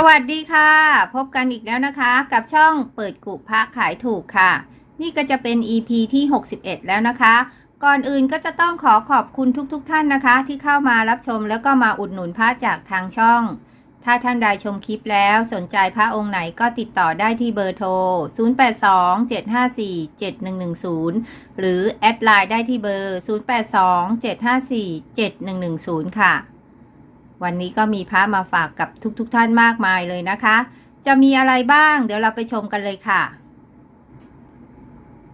สวัสดีค่ะ พบกันอีกแล้วนะคะ กับช่องเปิดกุพระขายถูกค่ะ นี่ก็จะเป็น EP ที่ 61 แล้วนะคะ ก่อนอื่นก็จะต้องขอขอบคุณทุกๆทท่านนะคะ ที่เข้ามารับชมแล้วก็มาอุดหนุนพระจากทางช่อง ถ้าท่านใดชมคลิปแล้วสนใจพระองค์ไหนก็ติดต่อได้ที่เบอร์โทร 0827547110 หรือแอดไลน์ได้ที่เบอร์ 0827547110 ค่ะ วันนี้ก็มีพระมาฝากกับทุกๆทท่านมากมายเลยนะคะ จะมีอะไรบ้าง เดี๋ยวเราไปชมกันเลยค่ะ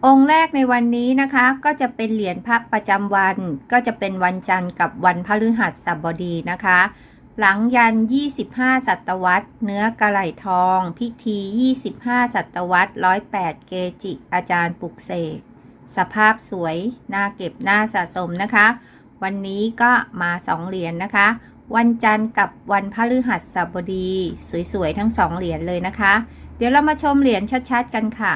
องค์แรกในวันนี้นะคะ ก็จะเป็นเหรียญพระประจำวัน ก็จะเป็นวันจันทร์กับวันพฤหัสบดีนะคะ หลังยัน 25 ศตวรรษ เนื้อกระไหลทอง พิธี 25 ศตวรรษ 108 เกจิ อาจารย์ปุกเสก สภาพสวย น่าเก็บน่าสะสมนะคะ วันนี้ก็มาสองเหรียญนนะคะ วันจันทร์กับวันพฤหัสบดี สวยๆ ทั้งสองเหรียญเลยนะคะ เดี๋ยวเรามาชมเหรียญชัดๆกันค่ะ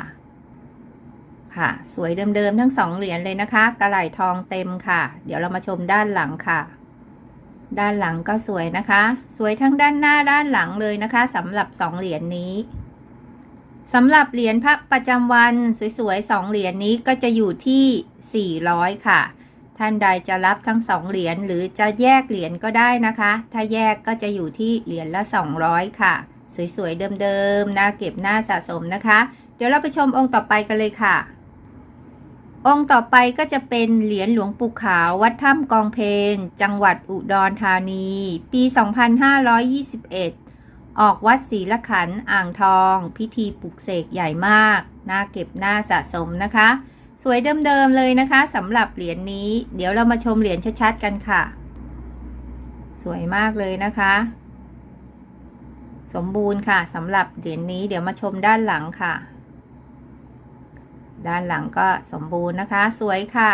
ค่ะ สวยเดิมๆทั้งสองเหรียญเลยนะคะ กระไหลทองเต็มค่ะ เดี๋ยวเรามาชมด้านหลังค่ะ ด้านหลังก็สวยนะคะ สวยทั้งด้านหน้าด้านหลังเลยนะคะสำหรับสองเหรียญนี้สำหรับเหรียญพระประจำวันสวยๆสองเหรียญนี้ก็จะอยู่ที่ 400 ค่ะ ท่านใดจะรับทั้งสองเหรียญหรือจะแยกเหรียญก็ได้นะคะ ถ้าแยกก็จะอยู่ที่เหรียญละ 200 ค่ะ สวยๆ เดิมๆน่าเก็บน่าสะสมนะคะ เดี๋ยวเราไปชมองค์ต่อไปกันเลยค่ะ องค์ต่อไปก็จะเป็นเหรียญหลวงปู่ขาววัดถ้ำกองเพนจังหวัดอุดรธานี ปี 2521ออกวัดศรีละขันอ่างทอง พิธีปลุกเสกใหญ่มาก น่าเก็บน่าสะสมนะคะ สวยเดิมๆเลยนะคะสำหรับเหรียญนี้ เดี๋ยวเรามาชมเหรียญชัดๆกันค่ะ สวยมากเลยนะคะ สมบูรณ์ค่ะสำหรับเหรียญนี้เดี๋ยวมาชมด้านหลังค่ะ ด้านหลังก็สมบูรณ์นะคะ สวยค่ะ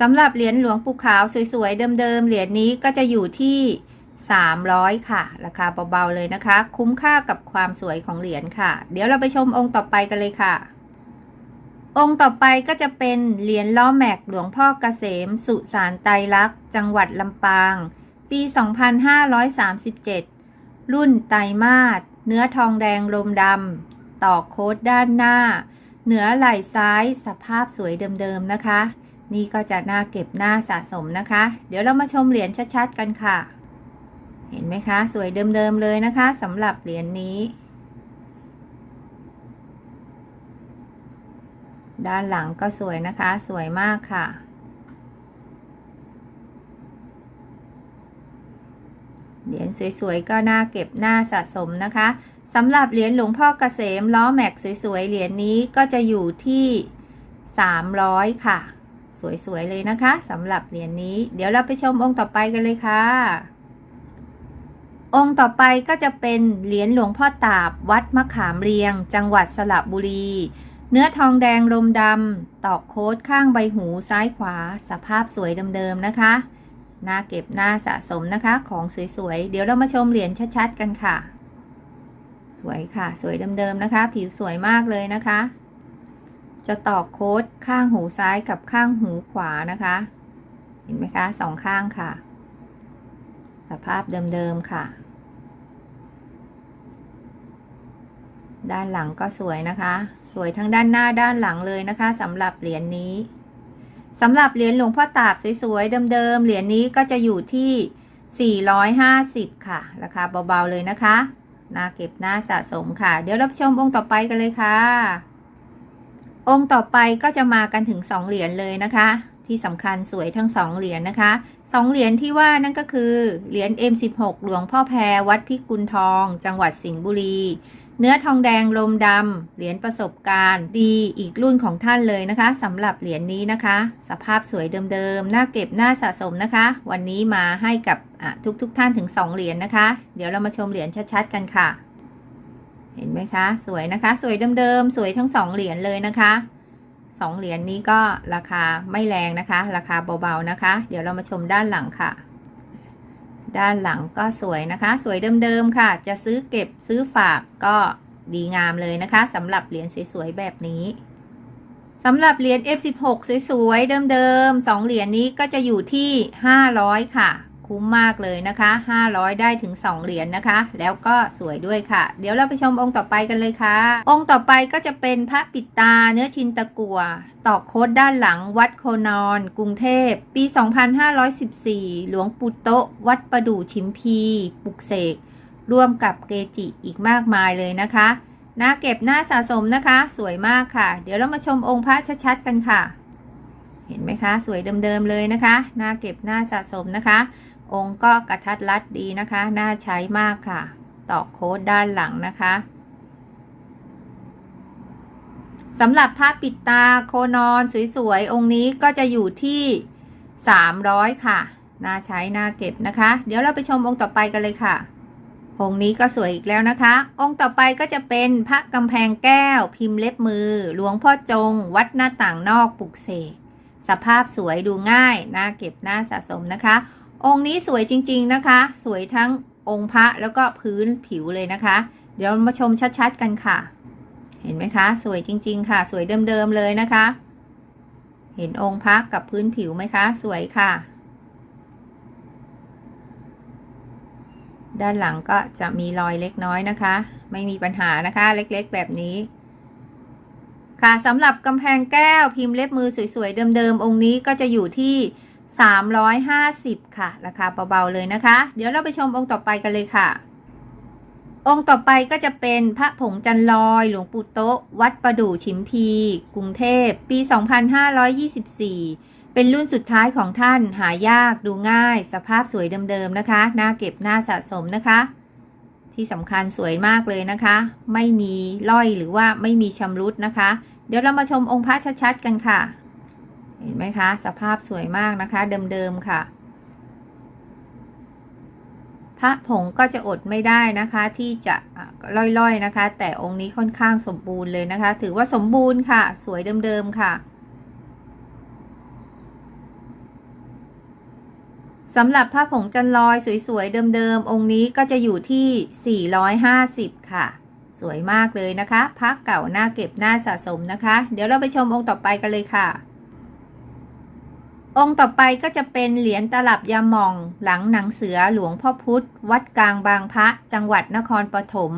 สำหรับเหรียญหลวงปู่ขาวสวยๆเดิมๆเหรียญนี้ก็จะอยู่ที่ 300 ค่ะ ราคาเบาๆเลยนะคะ คุ้มค่ากับความสวยของเหรียญค่ะ เดี๋ยวเราไปชมองค์ต่อไปกันเลยค่ะ องค์ต่อไปก็จะเป็นเหรียญล้อแม็กหลวงพ่อเกษม สุสานไตรลักษณ์จังหวัดลำปาง ปี 2537 รุ่นไตมาสเนื้อทองแดงลมดำต่อโค้ดด้านหน้า เหนือไหล่ซ้ายสภาพสวยเดิมๆนะคะ นี่ก็จะน่าเก็บหน้าสะสมนะคะ เดี๋ยวเรามาชมเหรียญชัดๆกันค่ะ เห็นไหมคะ สวยเดิมๆเลยนะคะสำหรับเหรียญนี้ ด้านหลังก็สวยนะคะ สวยมากค่ะ เหรียญสวยๆ ก็น่าเก็บน่าสะสมนะคะสำหรับเหรียญหลวงพ่อเกษมล้อแม็กสวยๆ เหรียญนี้ก็จะอยู่ที่ 300 ค่ะ สวยๆ เลยนะคะสำหรับเหรียญนี้ เดี๋ยวเราไปชมองค์ต่อไปกันเลยค่ะ องค์ต่อไปก็จะเป็นเหรียญหลวงพ่อตาบวัดมะขามเรียง จังหวัดสระบุรี เนื้อทองแดงลมดำตอกโค้ดข้างใบหูซ้ายขวา สภาพสวยเดิมๆนะคะน่าเก็บน่าสะสมนะคะ ของสวยๆ เดี๋ยวเรามาชมเหรียญชัดๆกันค่ะ สวยค่ะ สวยเดิมๆนะคะ ผิวสวยมากเลยนะคะ จะตอกโค้ดข้างหูซ้ายกับข้างหูขวานะคะ เห็นไหมคะสองข้างค่ะ สภาพเดิมๆค่ะ ด้านหลังก็สวยนะคะ สวยทั้งด้านหน้าด้านหลังเลยนะคะสำหรับเหรียญนี้สำหรับเหรียญหลวงพ่อตาบสวยๆเดิมๆเหรียญนี้ก็จะอยู่ที่ 450 ค่ะ ราคาเบาๆเลยนะคะน่าเก็บน่าสะสมค่ะ เดี๋ยวรับชมองค์ต่อไปกันเลยค่ะ องค์ต่อไปก็จะมากันถึง 2 เหรียญเลยนะคะ ที่สำคัญสวยทั้ง2เหรียญนะคะสองเหรียญที่ว่านั่นก็คือ เหรียญ M16 หลวงพ่อแพรวัดพิกุลทอง จังหวัดสิงห์บุรี เนื้อทองแดงลมดำเหรียญประสบการณ์ ดีอีกรุ่นของท่านเลยนะคะสำหรับเหรียญนี้นะคะ สภาพสวยเดิมๆน่าเก็บน่าสะสมนะคะ วันนี้มาให้กับทุกๆทท่านถึง 2 เหรียญนะคะ เดี๋ยวเรามาชมเหรียญชัดๆกันค่ะ เห็นไหมคะ สวยนะคะ สวยเดิมๆสวยทั้ง 2 เหรียญเลยนะคะ สองเหรียญนี้ก็ราคาไม่แรงนะคะ ราคาเบาๆนะคะ เดี๋ยวเรามาชมด้านหลังค่ะ ด้านหลังก็สวยนะคะ สวยเดิมๆค่ะ จะซื้อเก็บซื้อฝากก็ดีงามเลยนะคะสำหรับเหรียญสวยๆแบบนี้สำหรับเหรียญ F16 สวยๆ เดิมๆ2เหรียญนี้ก็จะอยู่ที่ 500 ค่ะ คุ้มมากเลยนะคะ 500 ได้ถึง 2 เหรียญนะคะ แล้วก็สวยด้วยค่ะ เดี๋ยวเราไปชมองค์ต่อไปกันเลยค่ะ องค์ต่อไปก็จะเป็นพระปิดตาเนื้อชินตะกัวตอกโคดด้านหลังวัดโคนอน กรุงเทพ ปี 2514 หลวงปู่โตะวัดประดู่ชิมพีปุกเสก ร่วมกับเกจิอีกมากมายเลยนะคะหน้าเก็บหน้าสะสมนะคะ สวยมากค่ะ เดี๋ยวเรามาชมองค์พระชัดๆกันค่ะ เห็นไหมคะ สวยเดิมๆเลยนะคะหน้าเก็บหน้าสะสมนะคะ องค์ก็กระทัดรัดดีนะคะ น่าใช้มากค่ะ ตอกโค้ดด้านหลังนะคะสำหรับผ้าปิดตาโคนอนสวยๆ องค์นี้ก็จะอยู่ที่ 300 ค่ะ น่าใช้น่าเก็บนะคะ เดี๋ยวเราไปชมองค์ต่อไปกันเลยค่ะ องค์นี้ก็สวยอีกแล้วนะคะ องค์ต่อไปก็จะเป็นพระกำแพงแก้ว พิมพ์เล็บมือ หลวงพ่อจง วัดหน้าต่างนอกปลุกเสก สภาพสวยดูง่าย น่าเก็บน่าสะสมนะคะ องค์นี้สวยจริง ๆนะคะ สวยทั้งองค์พระแล้วก็พื้นผิวเลยนะคะ เดี๋ยวมาชมชัดๆกันค่ะ เห็นไหมคะ สวยจริง ๆ ค่ะ สวยเดิมๆเลยนะคะ เห็นองค์พระกับพื้นผิวไหมคะ สวยค่ะ ด้านหลังก็จะมีรอยเล็กน้อยนะคะ ไม่มีปัญหานะคะ เล็กๆ แบบนี้ค่ะสำหรับกำแพงแก้วพิมพ์เล็บมือสวยๆเดิมๆองค์นี้ก็จะอยู่ที่ 350 ค่ะ ราคาเบาๆเลยนะคะ เดี๋ยวเราไปชมองค์ต่อไปกันเลยค่ะ องค์ต่อไปก็จะเป็นพระผงจันลอย หลวงปู่โต๊ะ วัดประดู่ชิมพี กรุงเทพ ปี 2524 เป็นรุ่นสุดท้ายของท่าน หายาก ดูง่าย สภาพสวยเดิมๆนะคะ น่าเก็บน่าสะสมนะคะ ที่สำคัญสวยมากเลยนะคะ ไม่มีร่อยหรือว่าไม่มีชำรุดนะคะ เดี๋ยวเรามาชมองค์พระชัดๆกันค่ะ เห็นไหมคะ สภาพสวยมากนะคะ เดิมๆค่ะ พระผงก็จะอดไม่ได้นะคะ ที่จะอะล่อยๆนะคะ แต่องค์นี้ค่อนข้างสมบูรณ์เลยนะคะ ถือว่าสมบูรณ์ค่ะ สวยเดิมๆค่ะสำหรับผ้าผงจันลอยสวย ๆ เดิม ๆ องค์นี้ก็จะอยู่ที่ 450 ค่ะ สวยมากเลยนะคะพระเก่าหน้าเก็บหน้าสะสมนะคะ เดี๋ยวเราไปชมองค์ต่อไปกันเลยค่ะ องค์ต่อไปก็จะเป็นเหรียญตลับยาหม่อง หลังหนังเสือหลวงพ่อพุธ วัดกลางบางพระ จังหวัดนครปฐม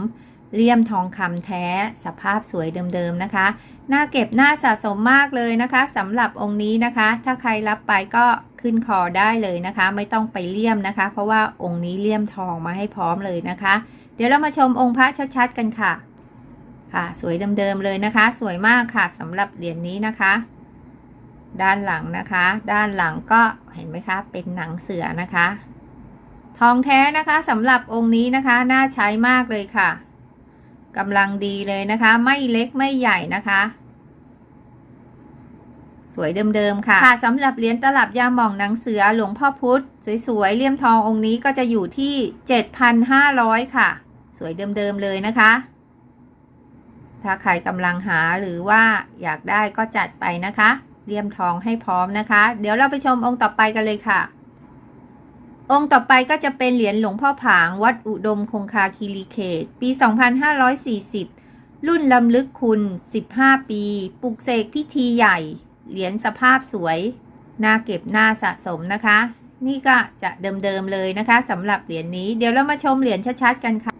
เลี่ยมทองคำแท้ สภาพสวยเดิมๆนะคะ น่าเก็บน่าสะสมมากเลยนะคะสำหรับองค์นี้นะคะ ถ้าใครรับไปก็ขึ้นคอได้เลยนะคะ ไม่ต้องไปเลี่ยมนะคะ เพราะว่าองค์นี้เลี่ยมทองมาให้พร้อมเลยนะคะ เดี๋ยวเรามาชมองค์พระชัดๆกันค่ะ ค่ะ สวยเดิมๆเลยนะคะ สวยมากค่ะสำหรับเหรียญนี้นะคะ ด้านหลังนะคะ ด้านหลังก็เห็นไหมคะ เป็นหนังเสือนะคะ ทองแท้นะคะสำหรับองค์นี้นะคะ น่าใช้มากเลยค่ะกำลังดีเลยนะคะ ไม่เล็กไม่ใหญ่นะคะ สวยเดิมๆค่ะค่ะสำหรับเหรียญตลับยาหม่องหนังเสือหลวงพ่อพุธสวยๆเลี่ยมทององค์นี้ก็จะอยู่ที่ 7,500 ค่ะ สวยเดิมๆเลยนะคะ ถ้าใครกำลังหาหรือว่าอยากได้ก็จัดไปนะคะ เลี่ยมทองให้พร้อมนะคะ เดี๋ยวเราไปชมองค์ต่อไปกันเลยค่ะ องค์ต่อไปก็จะเป็นเหรียญหลวงพ่อผางวัดอุดมคงคาคีรีเขต ปี 2540 รุ่นลำลึกคุณ 15 ปี ปลุกเสกพิธีใหญ่ เหรียญสภาพสวย น่าเก็บน่าสะสมนะคะ นี่ก็จะเดิมๆเลยนะคะสำหรับเหรียญนี้ เดี๋ยวเรามาชมเหรียญชัดๆกันค่ะ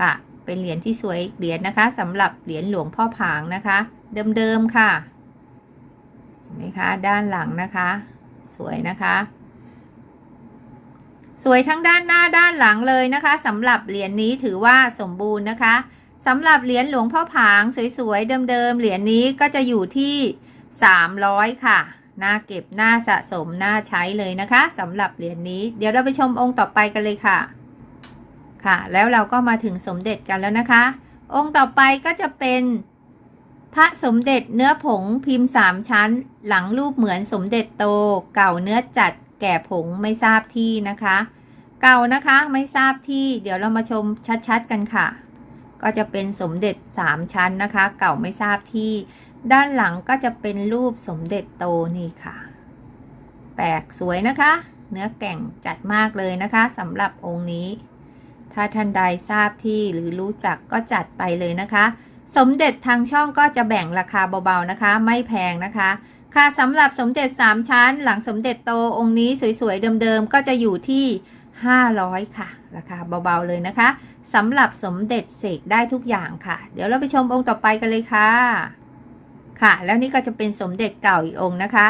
ค่ะ เป็นเหรียญที่สวยเหรียญนะคะสำหรับเหรียญหลวงพ่อผางนะคะ เดิมๆค่ะ ไหมคะ ด้านหลังนะคะ สวยนะคะ สวยทั้งด้านหน้าด้านหลังเลยนะคะสำหรับเหรียญนี้ถือว่าสมบูรณ์นะคะสำหรับเหรียญหลวงพ่อผางสวยๆเดิมๆเหรียญนี้ก็จะอยู่ที่ 300 ค่ะน่าเก็บน่าสะสมน่าใช้เลยนะคะสำหรับเหรียญนี้ เดี๋ยวเราไปชมองค์ต่อไปกันเลยค่ะ ค่ะ แล้วเราก็มาถึงสมเด็จกันแล้วนะคะ องค์ต่อไปก็จะเป็น พระสมเด็จเนื้อผงพิมพ์สามชั้น หลังรูปเหมือนสมเด็จโต เก่าเนื้อจัดแก่ผงไม่ทราบที่นะคะ เก่านะคะไม่ทราบที่ เดี๋ยวเรามาชมชัดๆกันค่ะ ก็จะเป็นสมเด็จสามชั้นนะคะ เก่าไม่ทราบที่ ด้านหลังก็จะเป็นรูปสมเด็จโตนี่ค่ะ แปลกสวยนะคะ เนื้อแก่งจัดมากเลยนะคะสำหรับองค์นี้ ถ้าท่านใดทราบที่หรือรู้จักก็จัดไปเลยนะคะ สมเด็จทางช่องก็จะแบ่งราคาเบาๆนะคะ ไม่แพงนะคะ ค่ะสำหรับสมเด็จ 3 ชั้น หลังสมเด็จโตองค์นี้สวยๆเดิมๆก็จะอยู่ที่ 500 ค่ะ ราคาเบาๆเลยนะคะสำหรับสมเด็จเสกได้ทุกอย่างค่ะ เดี๋ยวเราไปชมองค์ต่อไปกันเลยค่ะ ค่ะ แล้วนี่ก็จะเป็นสมเด็จเก่าอีกองค์นะคะ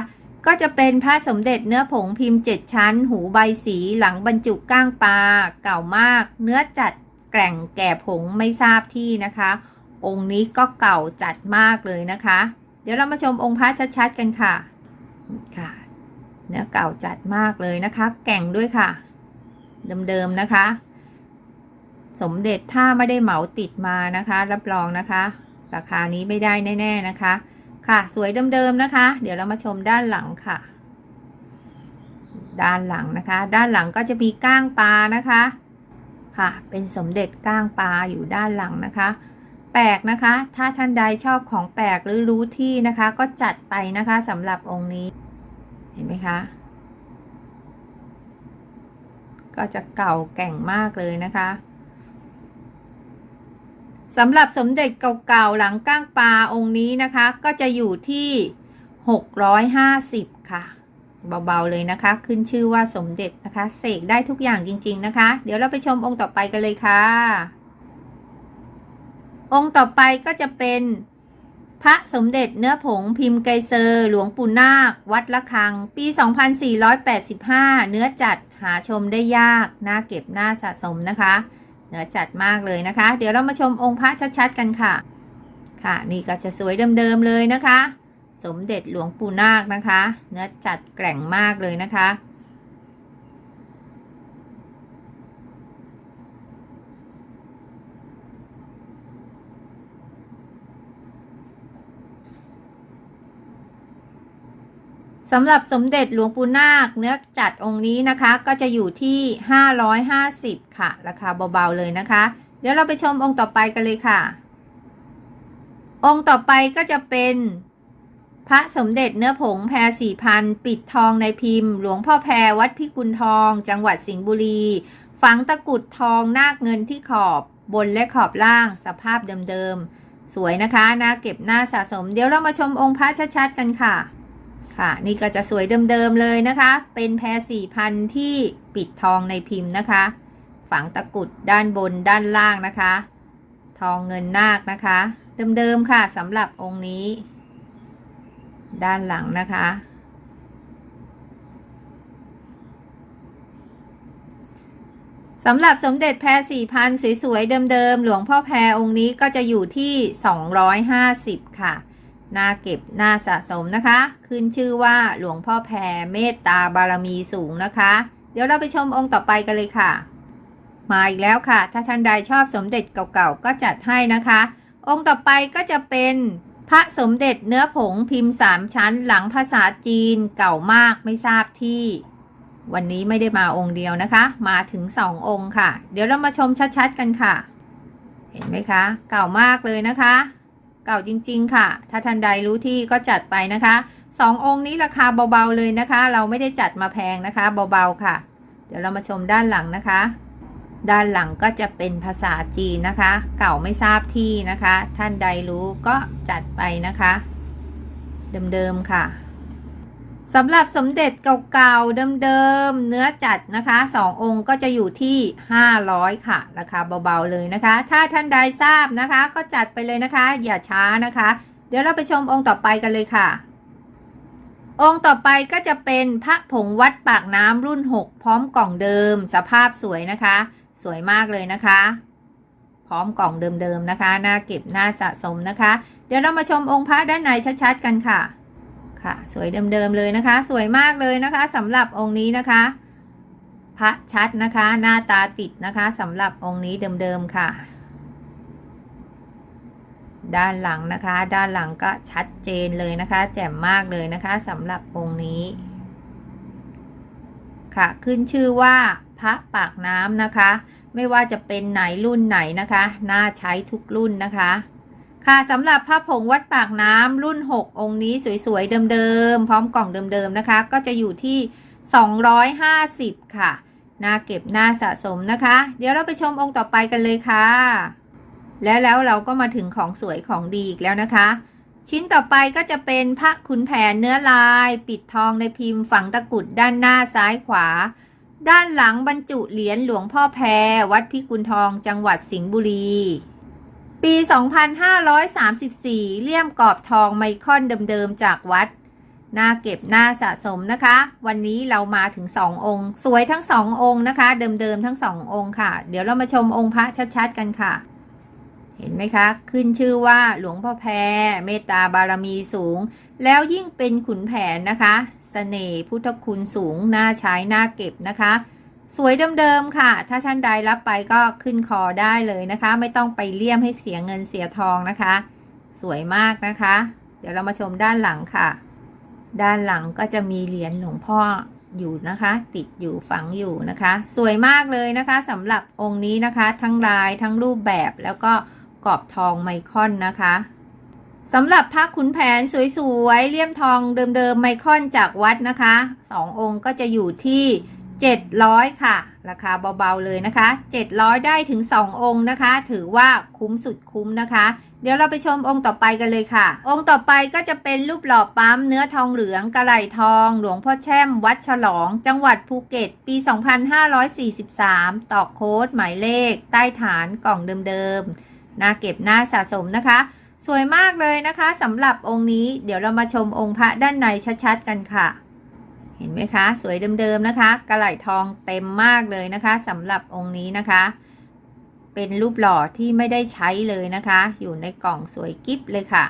ก็จะเป็นพระสมเด็จเนื้อผงพิมพ์เจ็ดชั้น หูใบสีหลังบรรจุก้างปลาเก่ามาก เนื้อจัดแกร่งแก่ผงไม่ทราบที่นะคะ องค์นี้ก็เก่าจัดมากเลยนะคะ เดี๋ยวเรามาชมองค์พระชัดๆกันค่ะค่ะเนื้อเก่าจัดมากเลยนะคะ แก่งด้วยค่ะ เดิมๆนะคะ สมเด็จถ้าไม่ได้เหมาติดมานะคะ รับรองนะคะ ราคานี้ไม่ได้แน่ ๆนะคะ ค่ะสวยเดิมๆนะคะ เดี๋ยวเรามาชมด้านหลังค่ะ ด้านหลังนะคะ ด้านหลังก็จะมีก้างปลานะคะ ค่ะ เป็นสมเด็จก้างปลาอยู่ด้านหลังนะคะ แปลกนะคะ ถ้าท่านใดชอบของแปลกหรือรู้ที่นะคะ ก็จัดไปนะคะสำหรับองค์นี้ เห็นไหมคะ ก็จะเก่าแก่งมากเลยนะคะสำหรับสมเด็จเก่าๆหลังก้างปลาองค์นี้นะคะ ก็จะอยู่ที่ 650 ค่ะ เบาๆเลยนะคะ ขึ้นชื่อว่าสมเด็จนะคะ เสกได้ทุกอย่างจริง ๆ นะคะ เดี๋ยวเราไปชมองค์ต่อไปกันเลยค่ะ องค์ต่อไปก็จะเป็นพระสมเด็จเนื้อผงพิมพ์ไกเซอร์ หลวงปู่นาค วัดละคัง ปี 2485 เนื้อจัดหาชมได้ยาก น่าเก็บน่าสะสมนะคะ เนื้อจัดมากเลยนะคะ เดี๋ยวเรามาชมองค์พระชัดๆกันค่ะ ค่ะ นี่ก็จะสวยเดิมๆเลยนะคะ สมเด็จหลวงปู่นาคนะคะ เนื้อจัดแกร่งมากเลยนะคะ สำหรับสมเด็จหลวงปู่นาคเนื้อจัดองค์นี้นะคะ ก็จะอยู่ที่ 550 ค่ะ ราคาเบาๆเลยนะคะ เดี๋ยวเราไปชมองค์ต่อไปกันเลยค่ะ องค์ต่อไปก็จะเป็นพระสมเด็จเนื้อผงแพรสี่พันปิดทองในพิมพ์ หลวงพ่อแพรวัดพิกุลทอง จังหวัดสิงห์บุรี ฝังตะกุดทองนาคเงินที่ขอบบนและขอบล่างสภาพเดิมๆสวยนะคะน่าเก็บน่าสะสม เดี๋ยวเรามาชมองค์พระชัดๆกันค่ะ ค่ะ นี่ก็จะสวยเดิมๆเลยนะคะ เป็นแพรสี่พันที่ปิดทองในพิมพ์นะคะ ฝังตะกุดด้านบนด้านล่างนะคะ ทองเงินนาคนะคะ เดิมๆค่ะสำหรับองค์นี้ ด้านหลังนะคะ สำหรับสมเด็จแพรสี่พันสวยๆเดิมๆหลวงพ่อแพรองค์นี้ก็จะอยู่ที่ 250 ค่ะ น่าเก็บน่าสะสมนะคะ ขึ้นชื่อว่าหลวงพ่อแพรเมตตาบารมีสูงนะคะ เดี๋ยวเราไปชมองค์ต่อไปกันเลยค่ะ มาอีกแล้วค่ะ ถ้าท่านใดชอบสมเด็จเก่าๆก็จัดให้นะคะ องค์ต่อไปก็จะเป็นพระสมเด็จเนื้อผงพิมพ์สามชั้นหลังภาษาจีนเก่ามากไม่ทราบที่ วันนี้ไม่ได้มาองค์เดียวนะคะ มาถึงสององค์ค่ะ เดี๋ยวเรามาชมชัดๆกันค่ะ เห็นไหมคะ เก่ามากเลยนะคะ ก่าจริง ๆ ค่ะ ถ้าท่านใดรู้ที่ก็จัดไปนะคะสององค์นี้ราคาเบาๆเลยนะคะ เราไม่ได้จัดมาแพงนะคะเบาๆค่ะ เดี๋ยวเรามาชมด้านหลังนะคะ ด้านหลังก็จะเป็นภาษาจีนนะคะ เก่าไม่ทราบที่นะคะ ท่านใดรู้ก็จัดไปนะคะ เดิมๆค่ะ สำหรับสมเด็จเก่าๆ เดิมๆ เนื้อจัดนะคะสององค์ก็จะอยู่ที่ 500 ค่ะ ราคาเบาๆเลยนะคะ ถ้าท่านใดทราบนะคะ ก็จัดไปเลยนะคะ อย่าช้านะคะ เดี๋ยวเราไปชมองค์ต่อไปกันเลยค่ะ องค์ต่อไปก็จะเป็นพระผงวัดปากน้ำรุ่น 6 พร้อมกล่องเดิม สภาพสวยนะคะ สวยมากเลยนะคะ พร้อมกล่องเดิมๆนะคะน่าเก็บน่าสะสมนะคะ เดี๋ยวเรามาชมองค์พระด้านในชัดๆกันค่ะ ค่ะ สวยเดิมๆเลยนะคะ สวยมากเลยนะคะสำหรับองค์นี้นะคะ พระชัดนะคะ หน้าตาติดนะคะสำหรับองค์นี้เดิมๆค่ะ ด้านหลังนะคะ ด้านหลังก็ชัดเจนเลยนะคะ แจ่มมากเลยนะคะสำหรับองค์นี้ ค่ะ ขึ้นชื่อว่าพระปากน้ำนะคะ ไม่ว่าจะเป็นไหนรุ่นไหนนะคะ น่าใช้ทุกรุ่นนะคะ ค่ะสำหรับพระผงวัดปากน้ำรุ่น 6 องค์นี้สวยๆ เดิมๆ พร้อมกล่องเดิมๆ นะคะ ก็จะอยู่ที่ 250 ค่ะน่าเก็บน่าสะสมนะคะ เดี๋ยวเราไปชมองค์ต่อไปกันเลยค่ะ และแล้วเราก็มาถึงของสวยของดีอีกแล้วนะคะ ชิ้นต่อไปก็จะเป็นพระขุนแผนเนื้อลาย ปิดทองในพิมพ์ฝังตะกุดด้านหน้าซ้ายขวา ด้านหลังบรรจุเหรียญหลวงพ่อแพรวัดพิกุลทองจังหวัดสิงห์บุรี ปี 2534 เลี่ยมกรอบทองไมคอนเดิมๆจากวัดน่าเก็บน่าสะสมนะคะ วันนี้เรามาถึง 2 องค์ สวยทั้ง 2 องค์นะคะ เดิมๆทั้ง 2 องค์ค่ะ เดี๋ยวเรามาชมองค์พระชัดๆกันค่ะ เห็นไหมคะ ขึ้นชื่อว่าหลวงพ่อแพรเมตตาบารมีสูง แล้วยิ่งเป็นขุนแผนนะคะสเสน่ห์พุทธคุณสูงน่าใช้น่าเก็บนะคะ สวยเดิมๆค่ะ ถ้าท่านใดรับไปก็ขึ้นคอได้เลยนะคะ ไม่ต้องไปเลี่ยมให้เสียเงินเสียทองนะคะ สวยมากนะคะ เดี๋ยวเรามาชมด้านหลังค่ะ ด้านหลังก็จะมีเหรียญหลวงพ่ออยู่นะคะ ติดอยู่ฝังอยู่นะคะ สวยมากเลยนะคะสำหรับองค์นี้นะคะ ทั้งลายทั้งรูปแบบแล้วก็กรอบทองไมคอนนะคะสำหรับพระขุนแผนสวยๆเลี่ยมทองเดิมๆไมคอนจากวัดนะคะสององค์ก็จะอยู่ที่ 700 ค่ะ ราคาเบาๆเลยนะคะ 700 ได้ถึง 2 องค์นะคะ ถือว่าคุ้มสุดคุ้มนะคะ เดี๋ยวเราไปชมองค์ต่อไปกันเลยค่ะ องค์ต่อไปก็จะเป็นรูปหล่อปั๊มเนื้อทองเหลืองกระไหลทอง หลวงพ่อแช่ม วัดฉลอง จังหวัดภูเก็ต ปี 2543ตอกโค้ดหมายเลข ใต้ฐานกล่องเดิมๆน่าเก็บหน่าสะสมนะคะ สวยมากเลยนะคะสำหรับองค์นี้ เดี๋ยวเรามาชมองค์พระด้านในชัดๆกันค่ะ เห็นไหมคะ สวยเดิมๆนะคะกระไหลทองเต็มมากเลยนะคะสำหรับองค์นี้นะคะ เป็นรูปหล่อที่ไม่ได้ใช้เลยนะคะ อยู่ในกล่องสวยกิ๊บเลยค่ะ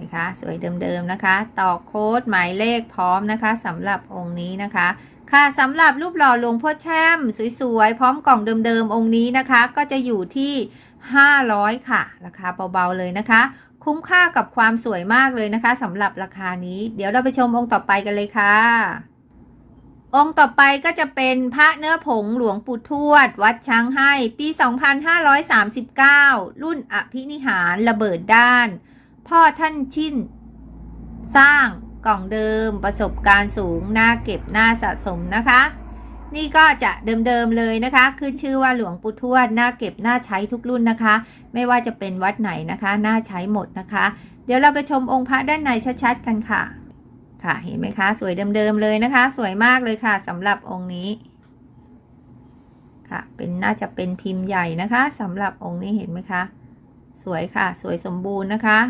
นะคะสวยเดิมๆนะคะ ต่อโค้ดหมายเลขพร้อมนะคะสำหรับองค์นี้นะคะ ค่ะสำหรับรูปหล่อหลวงพ่อแช่มสวยๆ พร้อมกล่องเดิมๆองค์นี้นะคะ ก็จะอยู่ที่ 500 ค่ะ ราคาเบาๆเลยนะคะ คุ้มค่ากับความสวยมากเลยนะคะสำหรับราคานี้ เดี๋ยวเราไปชมองค์ต่อไปกันเลยค่ะ องค์ต่อไปก็จะเป็นพระเนื้อผงหลวงปู่ทวด วัดช้างให้ ปี 2539 รุ่นอภินิหารระเบิดด้าน พ่อท่านชินสร้างกล่องเดิมประสบการณ์สูงน่าเก็บน่าสะสมนะคะ นี่ก็จะเดิมๆเลยนะคะ ขึ้นชื่อว่าหลวงปู่ทวดน่าเก็บน่าใช้ทุกรุ่นนะคะ ไม่ว่าจะเป็นวัดไหนนะคะน่าใช้หมดนะคะ เดี๋ยวเราไปชมองค์พระด้านในชัดๆกันค่ะ ค่ะเห็นไหมคะ สวยเดิมๆเลยนะคะ สวยมากเลยค่ะสำหรับองค์นี้ ค่ะ เป็นน่าจะเป็นพิมพ์ใหญ่นะคะสำหรับองค์นี้เห็นไหมคะ สวยค่ะ สวยสมบูรณ์นะคะ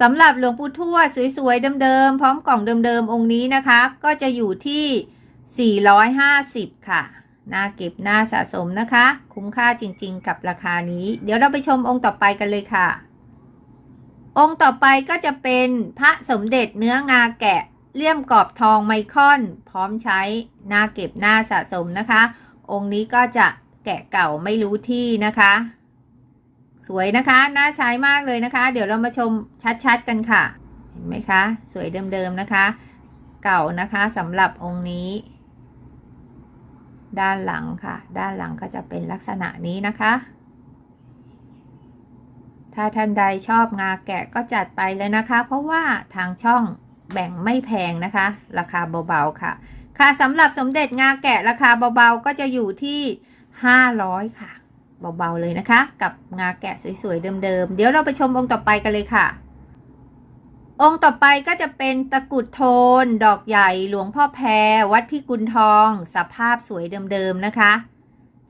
สำหรับหลวงปู่ทวดสวยๆเดิมๆพร้อมกล่องเดิมๆองค์นี้นะคะ ก็จะอยู่ที่ 450 ค่ะ น่าเก็บน่าสะสมนะคะ คุ้มค่าจริงๆ กับราคานี้ เดี๋ยวเราไปชมองค์ต่อไปกันเลยค่ะ องค์ต่อไปก็จะเป็นพระสมเด็จเนื้องาแกะเลี่ยมกรอบทองไมคอน พร้อมใช้ น่าเก็บน่าสะสมนะคะ องค์นี้ก็จะแกะเก่าไม่รู้ที่นะคะ สวยนะคะ น่าใช้มากเลยนะคะ เดี๋ยวเรามาชมชัดๆกันค่ะ เห็นไหมคะ สวยเดิมๆนะคะ เก่านะคะสำหรับองค์นี้ ด้านหลังค่ะ ด้านหลังก็จะเป็นลักษณะนี้นะคะ ถ้าท่านใดชอบงาแกะก็จัดไปเลยนะคะ เพราะว่าทางช่องแบ่งไม่แพงนะคะ ราคาเบาๆค่ะ ค่ะสำหรับสมเด็จงาแกะราคาเบาๆก็จะอยู่ที่ 500 ค่ะ เบาๆเลยนะคะ กับงาแกะสวยๆเดิมๆ เดี๋ยวเราไปชมองค์ต่อไปกันเลยค่ะ องค์ต่อไปก็จะเป็นตะกุดโทน ดอกใหญ่หลวงพ่อแพร วัดพิกุลทอง สภาพสวยเดิมๆนะคะ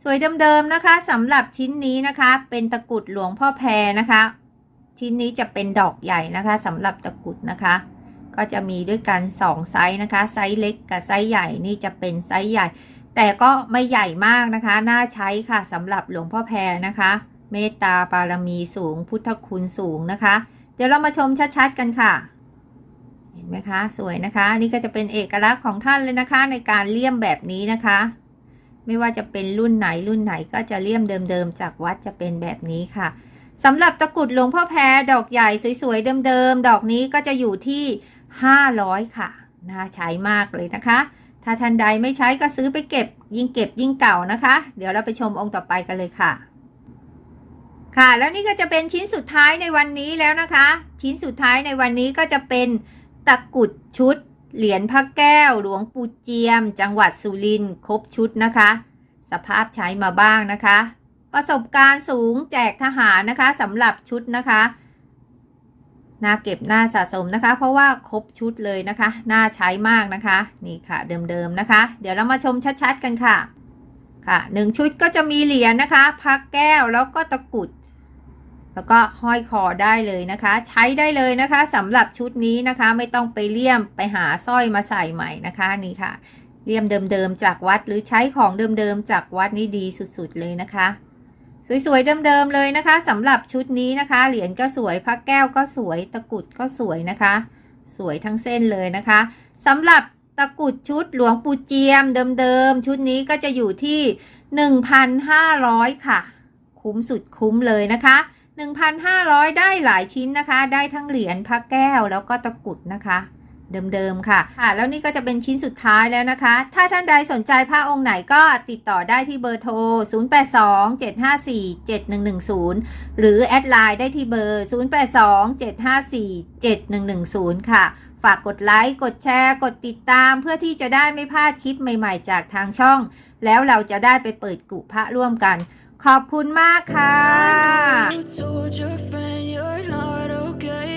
สวยเดิมๆนะคะสำหรับชิ้นนี้นะคะ เป็นตะกุดหลวงพ่อแพรนะคะ ชิ้นนี้จะเป็นดอกใหญ่นะคะสำหรับตะกุดนะคะ ก็จะมีด้วยกัน2ไซส์นะคะ ไซส์เล็กกับไซส์ใหญ่นี่จะเป็นไซส์ใหญ่ แต่ก็ไม่ใหญ่มากนะคะ น่าใช้ค่ะสำหรับหลวงพ่อแพรนะคะ เมตตาบารมีสูง พุทธคุณสูงนะคะ เดี๋ยวเรามาชมชัดๆกันค่ะ เห็นไหมคะ สวยนะคะ นี่ก็จะเป็นเอกลักษณ์ของท่านเลยนะคะ ในการเลี่ยมแบบนี้นะคะ ไม่ว่าจะเป็นรุ่นไหนรุ่นไหนก็จะเลี่ยมเดิมๆจากวัดจะเป็นแบบนี้ค่ะสำหรับตะกรุดหลวงพ่อแพรดอกใหญ่สวยๆเดิมๆดอกนี้ก็จะอยู่ที่ 500 ค่ะน่าใช้มากเลยนะคะ ถ้าท่านใดไม่ใช้ก็ซื้อไปเก็บยิ่งเก็บยิ่งเก่านะคะ เดี๋ยวเราไปชมองค์ต่อไปกันเลยค่ะ ค่ะ แล้วนี่ก็จะเป็นชิ้นสุดท้ายในวันนี้แล้วนะคะ ชิ้นสุดท้ายในวันนี้ก็จะเป็นตะกุดชุด เหรียญพระแก้ว หลวงปู่เจียม จังหวัดสุรินทร์ครบชุดนะคะ สภาพใช้มาบ้างนะคะ ประสบการณ์สูงแจกทหารนะคะสำหรับชุดนะคะน่าเก็บน่าสะสมนะคะ เพราะว่าครบชุดเลยนะคะน่าใช้มากนะคะ นี่ค่ะเดิมๆนะคะ เดี๋ยวเรามาชมชัดๆกันค่ะ ค่ะหนึ่งชุดก็จะมีเหรียญนะคะพักแก้วแล้วก็ตะกุด แล้วก็ห้อยคอได้เลยนะคะ ใช้ได้เลยนะคะสำหรับชุดนี้นะคะไม่ต้องไปเลี่ยมไปหาสร้อยมาใส่ใหม่นะคะนี่ค่ะ เลี่ยมเดิมๆจากวัดหรือใช้ของเดิมๆจากวัดนี่ดีสุดๆเลยนะคะ สวยๆเดิมๆเลยนะคะสำหรับชุดนี้นะคะ เหรียญก็สวยพระแก้วก็สวยตะกุดก็สวยนะคะ สวยทั้งเส้นเลยนะคะสำหรับตะกุดชุดหลวงปู่เจียมเดิมๆชุดนี้ก็จะอยู่ที่ 1,500 ค่ะ คุ้มสุดคุ้มเลยนะคะ 1,500 ได้หลายชิ้นนะคะ ได้ทั้งเหรียญพระแก้วแล้วก็ตะกรุดนะคะเดิมๆค่ะค่ะ แล้วนี่ก็จะเป็นชิ้นสุดท้ายแล้วนะคะ ถ้าท่านใดสนใจพระองค์ไหนก็ติดต่อได้ที่เบอร์โทร 0827547110 หรือแอดไลน์ได้ที่เบอร์ 0827547110 ค่ะ ฝากกดไลค์ กดแชร์ กดติดตามเพื่อที่จะได้ไม่พลาดคลิปใหม่ๆ จากทางช่อง แล้วเราจะได้ไปเปิดกุพระร่วมกัน ขอบคุณมากค่ะ I know you told your friend you're not okay.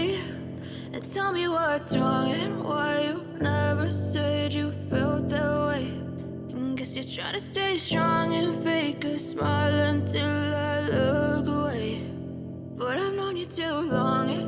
And tell me what's wrong and why you never said you felt that way. And guess you're trying to stay strong and fake a smile until I look away. But I've known you too long. It